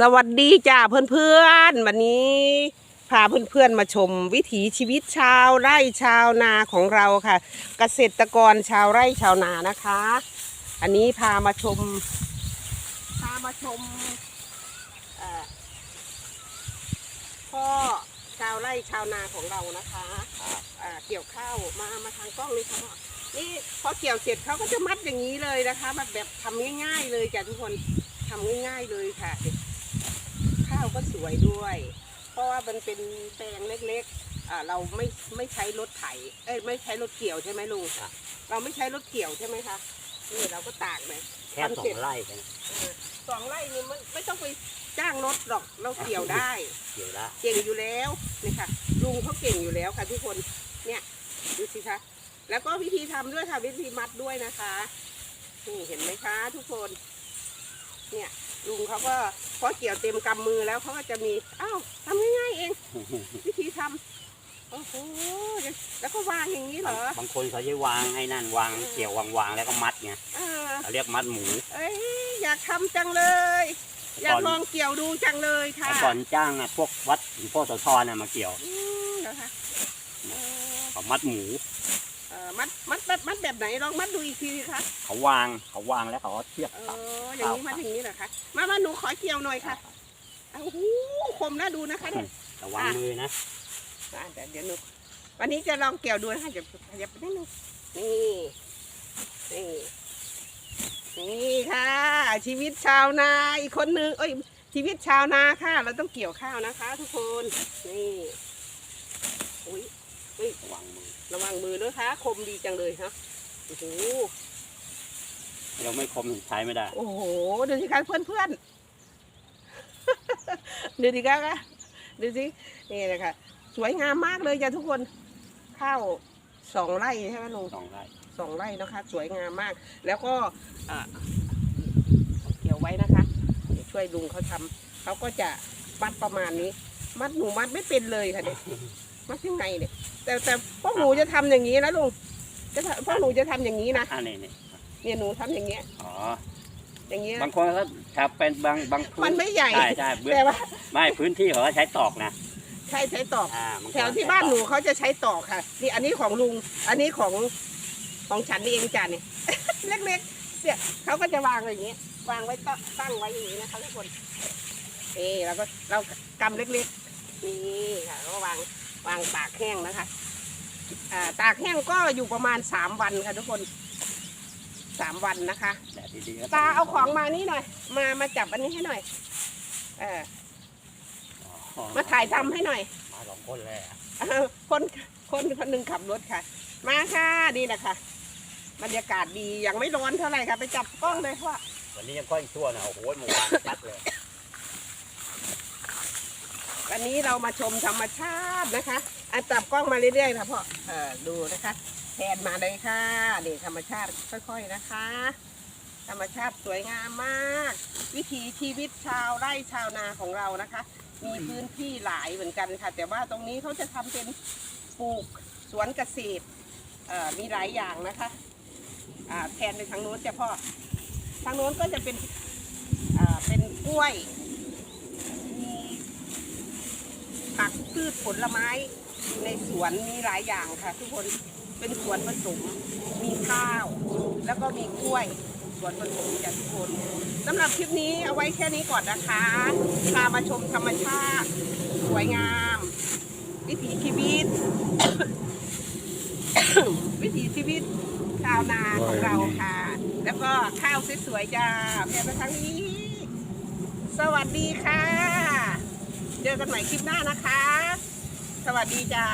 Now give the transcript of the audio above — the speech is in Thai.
สวัสดีจ้าเพื่อนๆ วันนี้พาเพื่อนๆมาชมวิถีชีวิตชาวไร่ชาวนาของเราค่ะ เกษตรกรชาวไร่ชาวนานะคะ อันนี้พามาชม พามาชมพ่อชาวไร่ชาวนาของเรานะคะเกี่ยวข้าวมามาทางกล้องเลยค่ะนี่พอเกี่ยวเสร็จเขาก็จะมัดอย่างนี้เลยนะคะแบบแบบทำง่าย ๆ เลยจ้ะทุกคนทำง่ายๆเลยค่ะ ข้าวก็สวยด้วย เพราะว่ามันเป็นแปลงเล็กๆอ่าเราไม่ไม่ใช้รถไถเอ้ยไม่ใช้รถเกี่ยวใช่ไหมลุงครับเราไม่ใช้รถเกี่ยวใช่ไหมคะนี่เราก็ตากเลยแค่สองไร่กันเออสองไร่นี่มันไม่ต้องไปจ้างรถหรอกเราเกี่ยวได้ เกี่ยวละเก่งอยู่แล้วนี่ค่ะลุงเขาเก่งอยู่แล้วค่ะทุกคนเนี่ยดูสิคะแล้วก็วิธีทำด้วยค่ะวิธีมัดด้วยนะคะนี่เห็นไหมคะ ทุกคน เนี่ยลุงเขาก็พอเกี่ยวเต็มกำมือแล้วเขาก็จะมีอ้าวทำง่ายๆเอง วิธีทำโอ้โหแล้วก็วางอย่างนี้เหรอ บางคนเขาจะวางให้นั่นวางเกี่ยววางวางแล้วก็มัดไงเออ เขาเรียกมัดหมู เอ้ยอยากทำจังเลย อยากลองเกี่ยวดูจังเลยค่ะแต่ก่อนจ้างอะพวกวัดหลวงพ่อโสธรน่ะมาเกี่ยวอืมเหรอคะเออ เขามัดหมูเออ มัดมัดมัดมัดแบบไหนลองมัดดูอีกทีสิคะเขาวางเขาวางแล้วเขาก็เทียบเอตับออย่างนี้มัดอย่างนี้เหรอคะมามาหนูขอเกี่ยวหน่อยค่ะโอ้โหคมน่าดูนะคะเนี่ย ระวังมือนะ อะเดี๋ยวเดี๋ยวหนูวันนี้จะลองเกี่ยวดูนะคะเดี๋ยวขยับไปนิดนึงนี่นี่นี่ค่ะ ชีวิตชาวนาอีกคนนึงเอ้ยชีวิตชาวนาค่ะ เราต้องเกี่ยวข้าวนะคะ ทุกคนนี่อุ้ย ระวังมือระวังมือด้วยค่ะคมดีจังเลยครับโอ้โหเราไม่คมใช้ไม่ได้ โอ้โหดูสิคะเพื่อนเพื่อนๆดูสิคะคะดูสินี่นะคะสวยงามมากเลยจ้ะทุกคนข้าวสองไร่ใช่ไหมลุงสองไร่สองไร่นะคะ สวยงามมาก แล้วก็อ่าเอาเกี่ยวไว้นะคะเดี๋ยวช่วยลุงเขาทำเขาก็จะมัดประมาณนี้ มัดหนูมัดไม่เป็นเลยค่ะเนี่ยมัดยังไงเนี่ย แต่แต่พวกหนูจะทำอย่างนี้นะลุงจะทำพวกหนูจะทำอย่างนี้นะอ่านี่นี่เนี่ยหนูทำอย่างเงี้ย อ๋อ อย่างเงี้ย บางคนก็ถ้าเป็นบางบางพื้มันไม่ใหญ่ ใช่ใช่เบื้องแต่ว่าไม่พื้นที่เขาก็ใช้ตอกนะใช่ใช้ตอก อ่าบางคแถวที่บ้านหนูเขาจะใช้ตอกค่ะ นี่อันนี้ของลุง อันนี้ของของฉันนี่เองจ้ะนี่ เล็กๆ เนี่ยเขาก็จะวางอย่างเงี้ย วางไว้ตั้งตั้งไว้อย่างนี้นะคะทุกคนนี่เราก็เรากำเล็กๆ นี่ค่ะก็วาง วางตากแห้งนะคะอ่าตากแห้งก็อยู่ประมาณสามวันค่ะทุกคนสามวันนะคะแดดดีๆก็ตาเอาของมานี่หน่อย มามาจับอันนี้ให้หน่อย เอออ๋อมาถ่ายทำให้หน่อย มาสองคนเลยอะอ้าวคนคนคนหนึ่งขับรถค่ะ มาค่ะนี่นะคะบรรยากาศดียังไม่ร้อนเท่าไหร่ค่ะ ไปจับกล้องเลยว่าวันนี้ยังค่อยชั่วนะโอ้โหเมื่อวานชัดเลย วันนี้เรามาชมธรรมชาตินะคะ อันจับกล้องมาเรื่อยๆค่ะพ่อเออดูนะคะแทนมาเลยค่ะนี่ธรรมชาติค่อยๆนะคะ ธรรมชาติสวยงามมาก วิถีชีวิตชาวไร่ชาวนาของเรานะคะ มีพื้นที่หลายเหมือนกันค่ะ แต่ว่าตรงนี้เขาจะทำเป็นปลูกสวนเกษตรเอ่อมีหลายอย่างนะคะอ่าแทนไปทางโน้นจะพ่อทางโน้นก็จะเป็นอ่าเป็นกล้วย มี ผักพืชผลไม้ในสวนมีหลายอย่างค่ะ ทุกคนเป็นสวนผสม มีข้าว แล้วก็มีกล้วยสวนผสมจากทุกคนสำหรับคลิปนี้เอาไว้แค่นี้ก่อนนะคะพามาชมธรรมชาติ สวยงาม วิถีชีวิต วิถีชีวิตชาวนาของเราค่ะ แล้วก็ข้าวสวยๆจ้าแม่ไปทางนี้ สวัสดีค่ะ เจอกันใหม่คลิปหน้านะคะ สวัสดีจ้า